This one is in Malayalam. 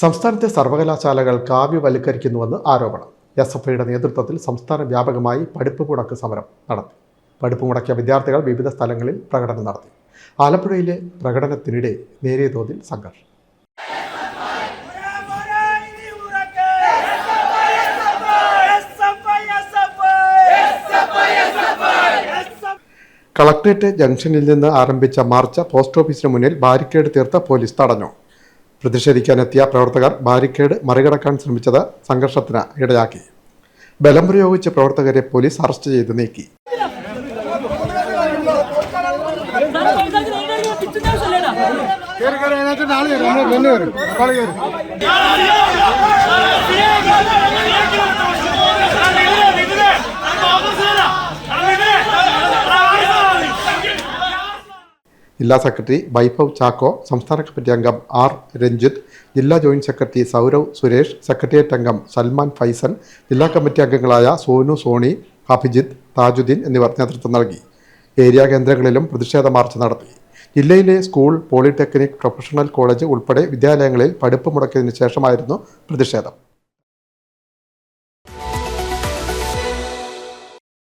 സംസ്ഥാനത്തെ സർവകലാശാലകൾ കാവ്യവൽക്കരിക്കുന്നുവെന്ന് ആരോപണം. എസ് എഫ് ഐയുടെ നേതൃത്വത്തിൽ സംസ്ഥാന വ്യാപകമായി പഠിപ്പ് മുടക്ക് സമരം നടത്തി. പഠിപ്പ് മുടക്കിയ വിദ്യാർത്ഥികൾ വിവിധ സ്ഥലങ്ങളിൽ പ്രകടനം നടത്തി. ആലപ്പുഴയിലെ പ്രകടനത്തിനിടെ നേരിയ തോതിൽ സംഘർഷം. കളക്ട്രേറ്റ് ജംഗ്ഷനിൽ നിന്ന് ആരംഭിച്ച മാർച്ച് പോസ്റ്റ് ഓഫീസിന് മുന്നിൽ ബാരിക്കേഡ് തീർത്ത പോലീസ് തടഞ്ഞു. പ്രതിഷേധിക്കാനെത്തിയ പ്രവർത്തകർ ബാരിക്കേഡ് മറികടക്കാൻ ശ്രമിച്ചത് സംഘർഷത്തിന് ഇടയാക്കി. ബലം പ്രയോഗിച്ച് പ്രവർത്തകരെ പോലീസ് അറസ്റ്റ് ചെയ്ത് നീക്കി. ജില്ലാ സെക്രട്ടറി വൈഭവ് ചാക്കോ സംസ്ഥാന കമ്മിറ്റി അംഗം ആർ രഞ്ജിത്ത് ജില്ലാ joint secretary Saurav Suresh secretariat അംഗം സൽമാൻ ഫൈസൻ ജില്ലാ കമ്മിറ്റി അംഗങ്ങളായ സോനു സോണി അഭിജിത്ത് താജുദ്ദീൻ എന്നിവർ നേതൃത്വം നൽകി. ഏരിയ കേന്ദ്രങ്ങളിലും പ്രതിഷേധ മാർച്ച് നടത്തി. ജില്ലയിലെ സ്കൂൾ പോളിടെക്നിക് പ്രൊഫഷണൽ കോളേജ് ഉൾപ്പെടെ വിദ്യാലയങ്ങളിൽ പഠിപ്പ് മുടക്കിയതിനു ശേഷമായിരുന്നു പ്രതിഷേധം.